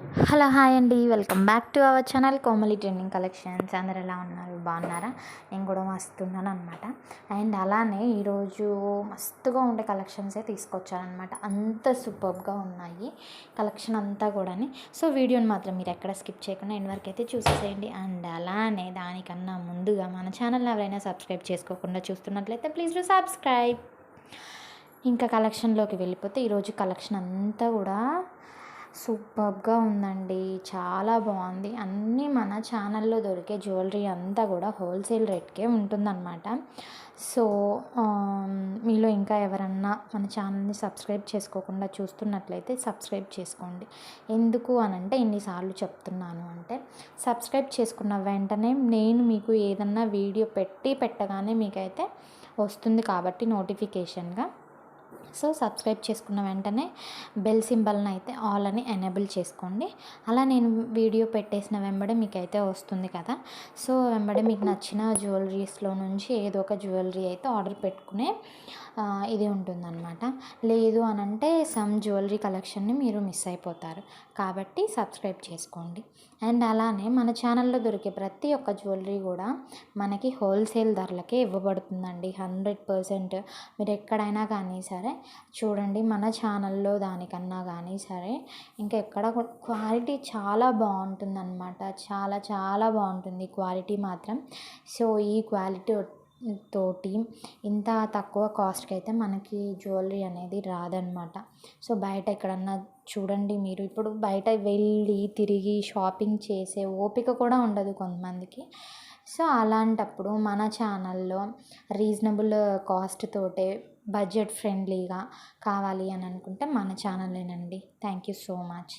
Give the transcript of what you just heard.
Hello hi అండి. Welcome back to our channel Komali trending collections. అందరు ఎలా ఉన్నారు? బాగున్నారా? నేను కూడా మస్తున్నాను అనమాట అండ్ అలానే ఈరోజు మస్తుగా ఉండే కలెక్షన్సే తీసుకొచ్చానమాట అంత సూపర్గా ఉన్నాయి కలెక్షన్ అంతా కూడాని. సో వీడియోని మాత్రం మీరు ఎక్కడ స్కిప్ చేయకుండా ఎండ్ వరకు అయితే చూసేసేయండి. అండ్ అలానే దానికన్నా ముందుగా మన ఛానల్ని ఎవరైనా సబ్స్క్రైబ్ చేసుకోకుండా చూస్తున్నట్లయితే ప్లీజ్ డూ సబ్స్క్రైబ్. ఇంకా కలెక్షన్లోకి వెళ్ళిపోతే ఈరోజు కలెక్షన్ అంతా కూడా సూపర్గా ఉందండి. చాలా బాగుంది. అన్నీ మన ఛానల్లో దొరికే జ్యువెలరీ అంతా కూడా హోల్సేల్ రేట్కే ఉంటుందన్నమాట. సో మీలో ఇంకా ఎవరన్నా మన ఛానల్ని సబ్స్క్రైబ్ చేసుకోకుండా చూస్తున్నట్లయితే సబ్స్క్రైబ్ చేసుకోండి. ఎందుకు అని అంటే ఎన్నిసార్లు చెప్తున్నాను అంటే సబ్స్క్రైబ్ చేసుకున్న వెంటనే నేను మీకు ఏదన్నా వీడియో పెట్టి పెట్టగానే మీకైతే వస్తుంది కాబట్టి నోటిఫికేషన్గా సో సబ్స్క్రైబ్ చేసుకున్న వెంటనే బెల్ సింబల్ని అయితే ఆల్ అని ఎనేబుల్ చేసుకోండి. అలా నేను వీడియో పెట్టేసిన వెంబడే మీకు అయితే వస్తుంది కదా. సో వెంబడే మీకు నచ్చిన జ్యువెలరీస్లో నుంచి ఏదో ఒక జ్యువెలరీ అయితే ఆర్డర్ పెట్టుకునే ఇది ఉంటుందన్నమాట. లేదు అని అంటే సమ్ జ్యువెలరీ కలెక్షన్ని మీరు మిస్ అయిపోతారు. కాబట్టి సబ్స్క్రైబ్ చేసుకోండి. అండ్ అలానే మన ఛానల్లో దొరికే ప్రతి ఒక్క జ్యువెలరీ కూడా మనకి హోల్సేల్ ధరలకే ఇవ్వబడుతుందండి. Hundred percent. మీరు ఎక్కడైనా కానీ సరే చూడండి మన ఛానల్లో దానికన్నా కానీ సరే ఇంకా ఎక్కడ క్వాలిటీ చాలా బాగుంటుందన్నమాట. చాలా చాలా బాగుంటుంది క్వాలిటీ మాత్రం. సో ఈ క్వాలిటీ తోటి ఇంత తక్కువ కాస్ట్కి అయితే మనకి జ్యువెలరీ అనేది రాదనమాట సో బయట ఎక్కడన్నా చూడండి మీరు. ఇప్పుడు బయట వెళ్ళి తిరిగి షాపింగ్ చేసే ఓపిక కూడా ఉండదు కొంతమందికి. సో అలాంటప్పుడు మన ఛానల్లో రీజనబుల్ కాస్ట్ తోటే బడ్జెట్ ఫ్రెండ్లీగా కావాలి అని అనుకుంటే మన ఛానలేనండి థ్యాంక్ యూ సో మచ్.